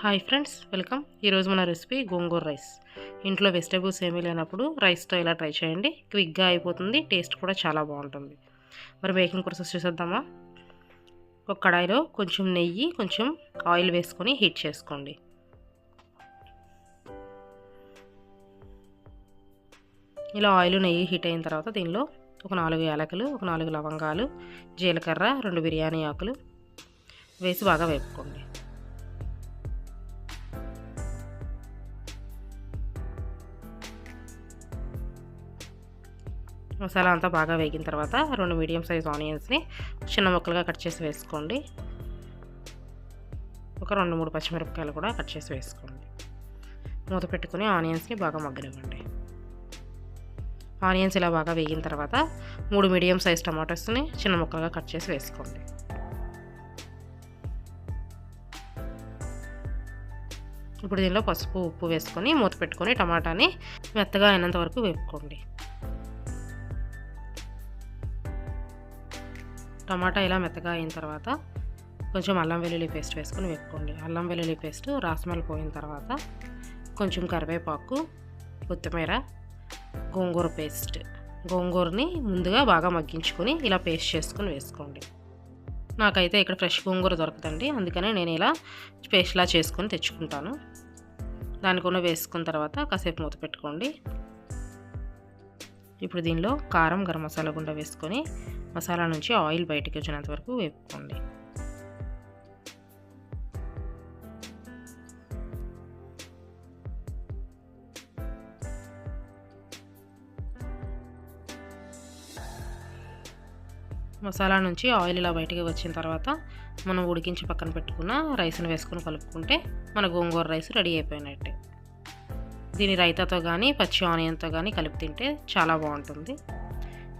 Hi friends welcome ఈరోజు మన recipe gongura rice ఇంట్లో వెజిటేబుల్స్ ఏమీ లేనప్పుడు రైస్తో ఇలా ట్రై చేయండి. క్విక్గా అయిపోతుంది టేస్ట్ కూడా చాలా బాగుంటుంది. మరి మేకింగ్ ప్రాసెస్ చూసేద్దామా? ఒక కడాయిలో కొంచెం నెయ్యి కొంచెం ఆయిల్ వేసుకొని హీట్ చేసుకోండి. ఇలా ఆయిల్ నెయ్యి హీట్ అయిన తర్వాత దీనిలో ఒక నాలుగు యాలకులు ఒక నాలుగు లవంగాలు జీలకర్ర రెండు బిర్యానీ ఆకులు వేసి బాగా వేపుకోండి. మసాలా అంతా బాగా వేగిన తర్వాత రెండు మీడియం సైజ్ ఆనియన్స్ని చిన్న ముక్కలుగా కట్ చేసి వేసుకోండి. ఒక రెండు మూడు పచ్చిమిరపకాయలు కూడా కట్ చేసి వేసుకోండి. మూత పెట్టుకుని ఆనియన్స్ని బాగా మగ్గనివ్వండి. ఆనియన్స్ ఇలా బాగా వేగిన తర్వాత మూడు మీడియం సైజ్ టమాటోస్ని చిన్న ముక్కలుగా కట్ చేసి వేసుకోండి. ఇప్పుడు దీనిలో పసుపు ఉప్పు వేసుకొని మూత పెట్టుకొని టమాటాని మెత్తగా అయినంత వరకు వేపుకోండి. టమాటా ఇలా మెత్తగా అయిన తర్వాత కొంచెం అల్లం వెల్లుల్లి పేస్ట్ వేసుకొని వేపుకోండి. అల్లం వెల్లుల్లి పేస్ట్ రాస్మల్ పోయిన తర్వాత కొంచెం కరివేపాకు కొత్తిమీర గోంగూర పేస్ట్. గోంగూరని ముందుగా బాగా మగ్గించుకొని ఇలా పేస్ట్ చేసుకొని వేసుకోండి. నాకైతే ఇక్కడ ఫ్రెష్ గోంగూర దొరకదండి. అందుకనే నేను ఇలా పేస్ట్లా చేసుకొని తెచ్చుకుంటాను. దానికున్న వేసుకున్న తర్వాత కాసేపు మూత పెట్టుకోండి. ఇప్పుడు దీనిలో కారం గరం మసాలా గుండ వేసుకొని మసాలా నుంచి ఆయిల్ బయటకు వచ్చినంత వరకు వేపుకోండి. మసాలా నుంచి ఆయిల్ ఇలా బయటికి వచ్చిన తర్వాత మనం ఉడికించి పక్కన పెట్టుకున్న రైస్ని వేసుకొని కలుపుకుంటే మన గోంగూర రైస్ రెడీ అయిపోయినట్టే. దీని రైతాతో కానీ పచ్చి ఆనియన్తో కానీ కలిపి తింటే చాలా బాగుంటుంది.